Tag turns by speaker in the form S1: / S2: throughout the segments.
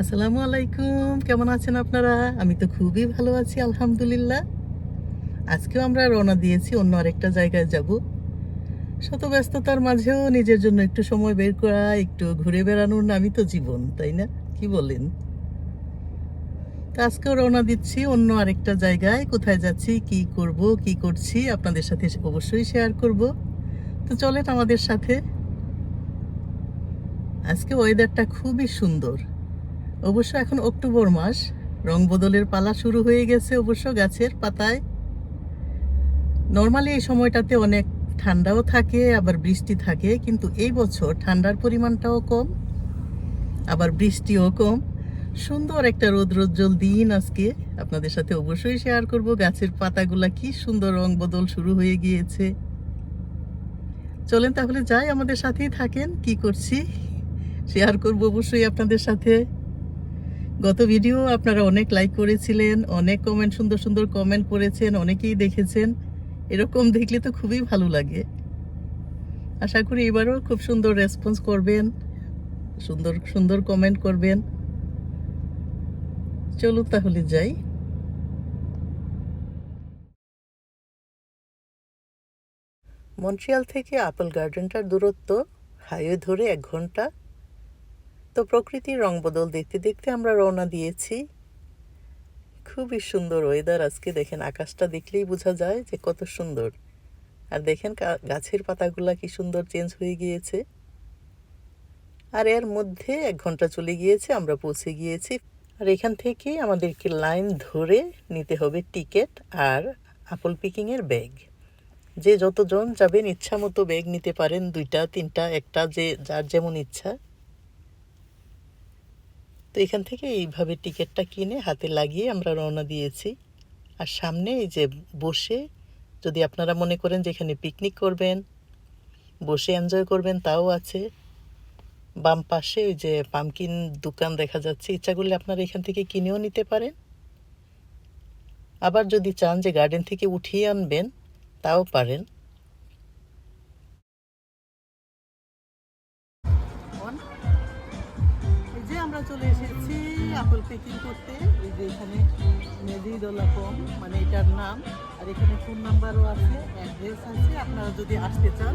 S1: আসসালামু আলাইকুম কেমন আছেন আপনারা? আমি তো খুবই ভালো আছি, আলহামদুলিল্লাহ। আজকেও আমরা রওনা দিয়েছি অন্য আরেকটা জায়গায় যাব। শত ব্যস্ততার মাঝেও নিজের জন্য একটু সময় বের করা, একটু ঘুরে বেড়ানোর নামই তো জীবন, তাই না? কি বলেন? তো আজকেও রওনা দিচ্ছি অন্য আরেকটা জায়গায়। কোথায় যাচ্ছি, কি করব, কি করছি, আপনাদের সাথে অবশ্যই শেয়ার করব। তো চলেন আমাদের সাথে। আজকে ওয়েদারটা খুবই সুন্দর। অবশ্য এখন অক্টোবর মাস। রং বদলের পালা শুরু হয়ে গেছে অবশ্য গাছের পাতায়। নর্মালি এই সময়টাতে অনেক ঠান্ডাও থাকে, আবার বৃষ্টি থাকে, কিন্তু এই বছর ঠান্ডার পরিমাণটাও কম, আবার বৃষ্টিও কম। সুন্দর একটা রৌদ্রোজ্জ্বল দিন আজকে। আপনাদের সাথে অবশ্যই শেয়ার করব গাছের পাতাগুলা কি সুন্দর রং বদল শুরু হয়ে গিয়েছে। চলেন তাহলে যাই আমাদের সাথেই থাকেন, কি করছি? শেয়ার করব অবশ্যই আপনাদের সাথে। গত ভিডিও আপনারা অনেক লাইক করেছিলেন, অনেক কমেন্ট সুন্দর সুন্দর কমেন্ট করেছেন, অনেকেই দেখেছেন। এরকম দেখলে তো খুবই ভালো লাগে। আশা করি এবারও খুব সুন্দর রেসপন্স করবেন, সুন্দর সুন্দর কমেন্ট করবেন। চলুন তাহলে যাই। মন্ট্রিয়াল থেকে আপেল গার্ডেনটার দূরত্ব হাইওয়ে ধরে এক ঘণ্টা। তো প্রকৃতির রং বদল দেখতে দেখতে আমরা রওনা দিয়েছি। খুবই সুন্দর ওয়েদার আজকে। দেখেন আকাশটা দেখলেই বোঝা যায় যে কত সুন্দর। আর দেখেন গাছের পাতাগুলা কি সুন্দর চেঞ্জ হয়ে গিয়েছে। আর এর মধ্যে এক ঘণ্টা চলে গিয়েছে, আমরা পৌঁছে গিয়েছি। আর এখান থেকে আমাদেরকে লাইন ধরে নিতে হবে টিকিট আর আপেল পিকিংয়ের ব্যাগ যে যতজন যাবেন ইচ্ছা মতো ব্যাগ নিতে পারেন, দুইটা, তিনটা, একটা, যে যার যেমন ইচ্ছা। তো এখান থেকে এইভাবে টিকিটটা কিনে হাতে লাগিয়ে আমরা রওনা দিয়েছি। আর সামনে এই যে বসে যদি আপনারা মনে করেন যে এখানে পিকনিক করবেন, বসে এনজয় করবেন, তাও আছে। বাম পাশে ওই যে পামকিন দোকান দেখা যাচ্ছে, ইচ্ছা করলে আপনারা এখান থেকে কিনেও নিতে পারেন। আবার যদি চান যে গার্ডেন থেকে উঠিয়ে আনবেন, তাও পারেন। আপেল পেকিং করতে, এই যে এখানে মেজিদোলা কম মানে এটার নাম, আর এখানে ফোন নাম্বারও আছে অ্যাড্রেস আছে, আপনারা যদি আসতে চান,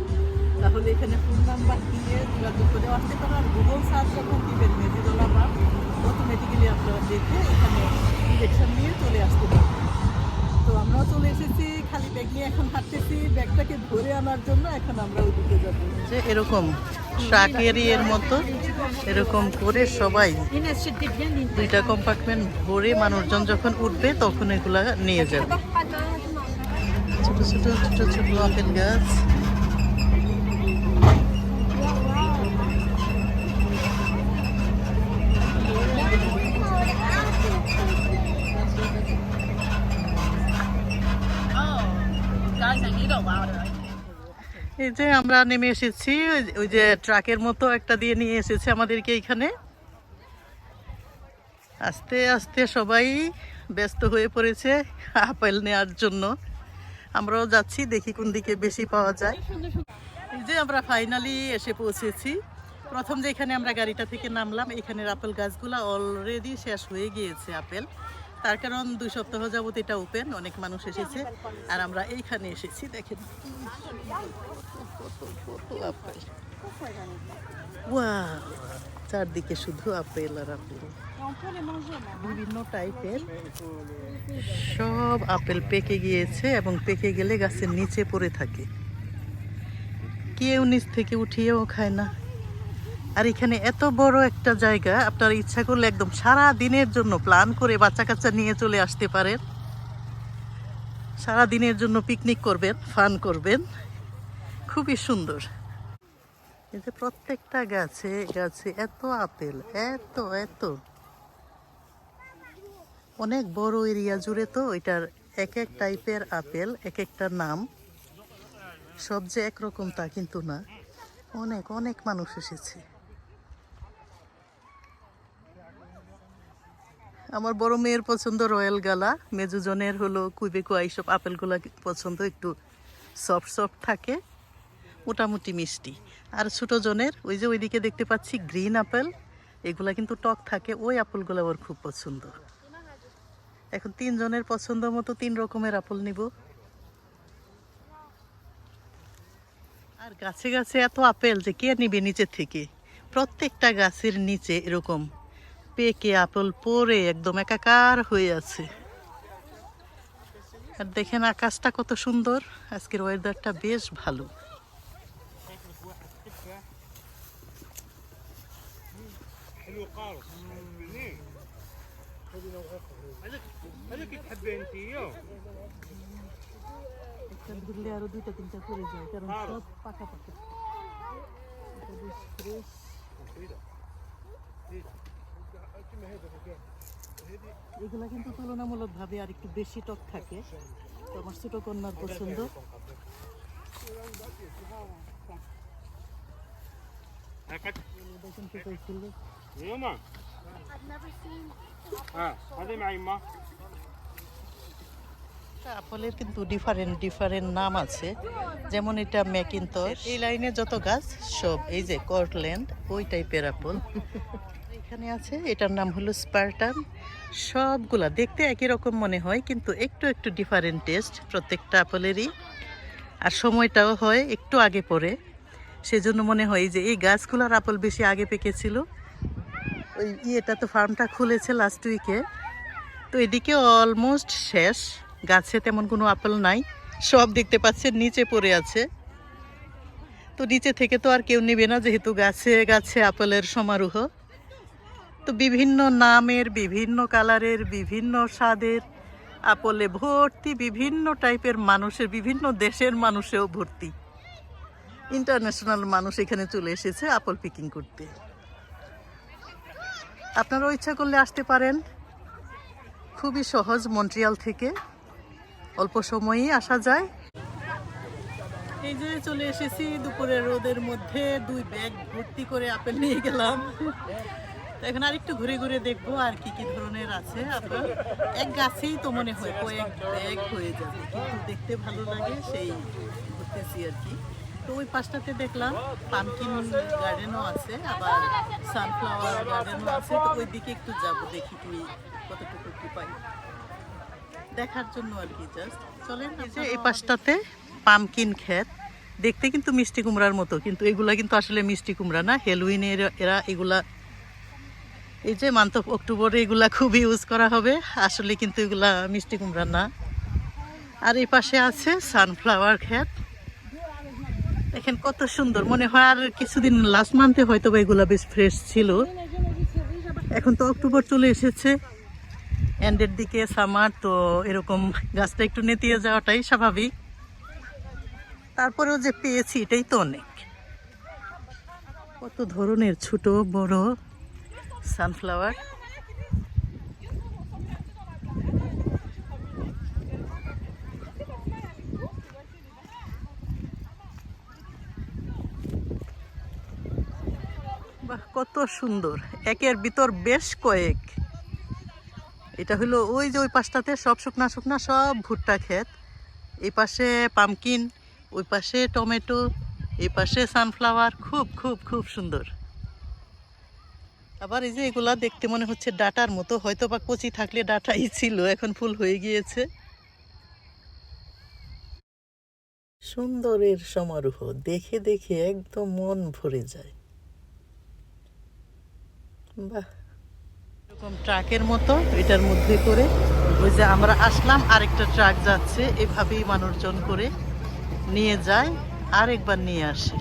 S1: তাহলে এখানে ফোন নাম্বার দিয়ে যোগাযোগ করে আসতে পারেন, আর গুগল সার্চ যখন দিবেন মেজিদোলা বা অটোমেটিক্যালি আপনারা দেখে এখানে ডিরেকশন নিয়ে চলে আসতে পারেন তো আমরাও চলে এসেছি, খালি ব্যাগ নিয়ে এখন হাঁটতেছি ব্যাগটাকে ধরে আনার জন্য এখন আমরা ওইদিকে যাব। যে এরকম। এর মতো এরকম করে সবাই দুইটা কম্পার্টমেন্ট ভরে মানুষজন যখন উঠবে তখন এগুলা নিয়ে যাবে। ছোট ছোট ছোট ছোট আপেল গাছ। এই যে আমরা নেমে এসেছি, ওই- যে ট্রাকের মতো একটা দিয়ে নিয়ে এসেছে আমাদেরকে এইখানে। আস্তে আস্তে সবাই ব্যস্ত হয়ে পড়েছে আপেল নেওয়ার জন্য। আমরাও যাচ্ছি, দেখি কোন দিকে বেশি পাওয়া যায়। এই যে আমরা ফাইনালি এসে পৌঁছেছি। প্রথম যে এখানে আমরা গাড়িটা থেকে নামলাম, এখানের আপেল গাছগুলো অলরেডি শেষ হয়ে গিয়েছে আপেল। তার কারণ দুই সপ্তাহ যাবত এটা ওপেন অনেক মানুষ এসেছে। আর আমরা এইখানে এসেছি, দেখেন। চারদিকে শুধু আপেল আর আপেল। বিভিন্ন টাইপের সব আপেল পেকে গিয়েছে এবং পেকে গেলে গাছের নিচে পড়ে থাকে। কেউ নিচ থেকে উঠিয়েও খায় না। আর এখানে এত বড় একটা জায়গা, আপনার ইচ্ছা করলে একদম সারা দিনের জন্য প্ল্যান করে বাচ্চা কাচ্চা নিয়ে চলে আসতে পারেন। সারা দিনের জন্য পিকনিক করবেন ফান করবেন। খুবই সুন্দর। এই যে প্রত্যেকটা গাছে গাছে এত আপেল, এত এত। অনেক বড় এরিয়া জুড়ে তো এটার এক এক টাইপের আপেল, এক একটা নাম। সব যে একরকম তা কিন্তু না। অনেক অনেক মানুষ এসেছে। আমার বড় মেয়ের পছন্দ রয়্যাল গালা। মেজুজনের হলো কুইবেকো এইসব আপেলগুলো পছন্দ, একটু সফট সফট থাকে। মোটামুটি মিষ্টি। আর ছোটো জনের, ওই যে ওইদিকে দেখতে পাচ্ছি গ্রিন আপেল এগুলা কিন্তু টক থাকে, ওই আপেলগুলো ওর খুব পছন্দ। এখন তিনজনের পছন্দ মতো তিন রকমের আপেল নিব। আর গাছে গাছে এত আপেল যে কে নিবে নিচের থেকে? প্রত্যেকটা গাছের নিচে এরকম পেকে আপেল পরে একদম একাকার হয়ে আছে। আর দেখেন আকাশটা কত সুন্দর, আজকের ওয়েদারটা বেশ ভালো।
S2: حلو خالص منين هذاك هذاك تحبه انت اياه
S1: একটা ধরলে আরো দুইটা তিনটা করে যায় কারণ
S2: ভালো।
S1: সব পাকা পাকা এটা বেশ fresh। এগুলা কিন্তু তুলনামূলক ভাবে আর একটু বেশি টক থাকে তো আমার ছোট কন্যার পছন্দ
S2: هاك
S1: দেখেন কি কইছিল
S2: يما ها هذه مع يما
S1: আপেলের কিন্তু ডিফারেন্ট ডিফারেন্ট নাম আছে যেমন এটা ম্যাকিনতস এই লাইনে যত গাছ সব এই যে কর্টল্যান্ড ওই টাইপের আপেল এখানে আছে এটার নাম হলো স্পার্টান সবগুলা দেখতে একই রকম মনে হয় কিন্তু একটু একটু ডিফারেন্ট টেস্ট প্রত্যেকটা আপেলেরই আর সময়টাও হয় একটু আগে পরে সেজন্য মনে হয় যে এই গাছগুলোর আপেল বেশি আগে পেকেছিল ওই ইয়েটা তো ফার্মটা খুলেছে লাস্ট উইকে তো এদিকে অলমোস্ট শেষ। গাছে তেমন কোনো আপেল নাই। সব দেখতে পাচ্ছেন, নিচে পড়ে আছে। তো নিচে থেকে তো আর কেউ নেবে না, যেহেতু গাছে গাছে আপেলের সমারোহ। তো বিভিন্ন নামের, বিভিন্ন কালারের, বিভিন্ন স্বাদের আপলে ভর্তি, বিভিন্ন টাইপের মানুষের, বিভিন্ন দেশের মানুষেও ভর্তি। ইন্টারন্যাশনাল মানুষ এখানে চলে এসেছে আপল পিকিং করতে। আপনারাও ইচ্ছা করলে আসতে পারেন। খুবই সহজ মন্ট্রিয়াল থেকে। অল্প সময়েই আসা যায়। এই যে চলে এসেছি দুপুরের রোদের মধ্যে দুই ব্যাগ ভর্তি করে আপেল নিয়ে গেলাম। এখন আর একটু ঘুরে ঘুরে দেখব আর কি কি ধরনের আছে। আপনার এক গাছেই তো মনে হয় কয়েক ব্যাগ হয়ে যাবে, কিন্তু দেখতে ভালো লাগে সেই ঘুরতেছি আর কি। তো ওই পাশটাতে দেখলাম পামকিন গার্ডেনও আছে আবার সানফ্লাওয়ার গার্ডেনও আছে তো ওই দিকে একটু যাব দেখি কি কতটুকু কি পাই দেখার জন্য আর কি জাস্ট চলেন এই যে এই পাশটাতে পামকিন ক্ষেত দেখতে কিন্তু মিষ্টি কুমড়ার মতো কিন্তু এগুলা কিন্তু আসলে মিষ্টি কুমড়া না হেলোইনের এরা এগুলা এই যে মান্থ অফ অক্টোবরে এগুলা খুব ইউজ করা হবে আসলে কিন্তু এগুলা মিষ্টি কুমড়া না। আর এই পাশে আছে সানফ্লাওয়ার ক্ষেত দেখেন কত সুন্দর। মনে হয় আর কিছুদিন লাস্ট মান্থে হয়তো বা এগুলা বেশ ফ্রেশ ছিল। এখন তো অক্টোবর চলে এসেছে। এন্ডের দিকে সামার তো এরকম গাছটা একটু নেতিয়ে যাওয়াটাই স্বাভাবিক। তারপরেও যে পেয়েছি, এটাই তো অনেক। কত ধরনের ছোট, বড় সানফ্লাওয়ার কত সুন্দর। একের ভিতর বেশ কয়েক। এটা হলো ওই যে ওই পাশটাতে সব শুকনা শুকনা সব ভুট্টা ক্ষেত। এই পাশে পামকিন, ওই পাশে টমেটো, এই পাশে সানফ্লাওয়ার। খুব খুব খুব সুন্দর। আবার এই যে এগুলা দেখতে মনে হচ্ছে ডাটার মতো। হয়তো বা কচি থাকলে ডাটাই ছিল, এখন ফুল হয়ে গিয়েছে। সুন্দরের সমারোহ দেখে দেখে একদম মন ভরে যায়। বাহ। এরকম ট্রাকের মতো এটার মধ্যে করে ওই যে আমরা আসলাম, আরেকটা ট্রাক যাচ্ছে, এভাবেই মানুষজন করে নিয়ে যায়, আরেকবার নিয়ে আসে।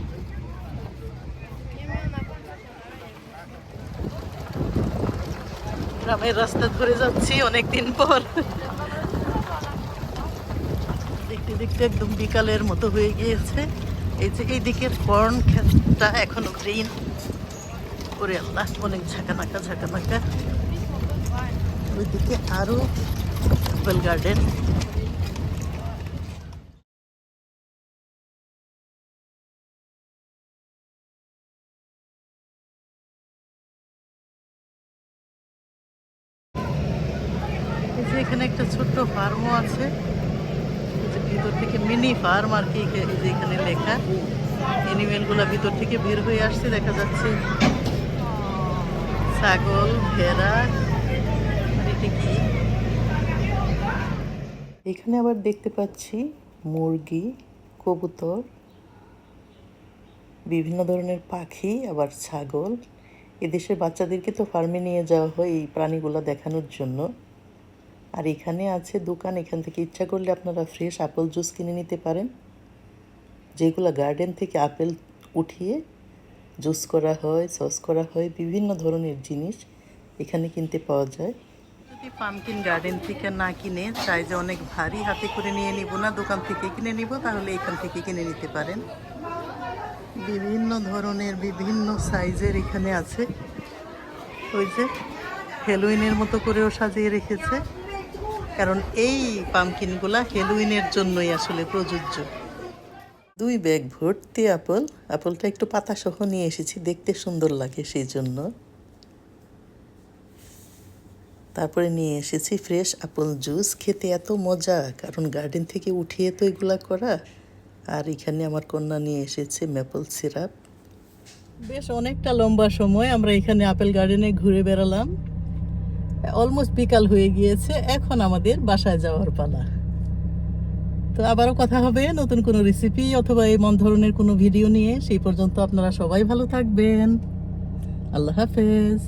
S1: গ্রামের রাস্তা ধরে যাচ্ছি অনেকদিন পর। দেখতে দেখতে একদম বিকালের মতো হয়ে গিয়েছে। এই যে এই দিকের কর্ন ক্ষেতটা এখনও গ্রিন করে আল্লাহ অনেক ঝাঁকানাকা ঝাঁকানাকা। ওইদিকে আরও আপেল গার্ডেন এখানে একটা ছোট্ট ফার্মও আছে। ভিতর থেকে মিনি ফার্ম আর কি এখানে লেখা। এনিমেলগুলো ভিতর থেকে বের হয়ে আসছে, দেখা যাচ্ছে। ছাগল, ভেড়া এখানে আবার দেখতে পাচ্ছি মুরগি, কবুতর, বিভিন্ন ধরনের পাখি, আবার ছাগল। এদেশের বাচ্চাদেরকে তো ফার্মে নিয়ে যাওয়া হয় এই প্রাণীগুলো দেখানোর জন্য। আর এখানে আছে দোকান, এখান থেকে ইচ্ছা করলে আপনারা ফ্রেশ আপেল জুস কিনে নিতে পারেন। যেগুলো গার্ডেন থেকে আপেল উঠিয়ে জুস করা হয়, সস করা হয়, বিভিন্ন ধরনের জিনিস এখানে কিনতে পাওয়া যায়। যদি পামকিন গার্ডেন থেকে না কিনে, চাই যে অনেক ভারী হাতে করে নিয়ে নিব না, দোকান থেকে কিনে নিব, তাহলে এখান থেকে কিনে নিতে পারেন। বিভিন্ন ধরনের, বিভিন্ন সাইজের এখানে আছে। ওই যে হেলোইনের মতো করেও সাজিয়ে রেখেছে। কারণ এই পামকিনগুলা হেলোইনের জন্যই আসলে প্রযোজ্য। দুই ব্যাগ ভর্তি আপেল। আপেলটা একটু পাতা সহ নিয়ে এসেছি, দেখতে সুন্দর লাগে সেই জন্য। তারপরে নিয়ে এসেছি ফ্রেশ আপেল জুস। খেতে এত মজা, কারণ গার্ডেন থেকে উঠিয়ে তো এগুলা করা। আর এখানে আমার কন্যা নিয়ে এসেছে ম্যাপল সিরাপ বেশ, অনেকটা লম্বা সময় আমরা এখানে আপেল গার্ডেনে ঘুরে বেড়ালাম। অলমোস্ট বিকাল হয়ে গিয়েছে, এখন আমাদের বাসায় যাওয়ার পালা। তো আবারও কথা হবে নতুন কোনো রেসিপি অথবা এমন ধরনের কোনো ভিডিও নিয়ে। সেই পর্যন্ত আপনারা সবাই ভালো থাকবেন। আল্লাহ হাফেজ।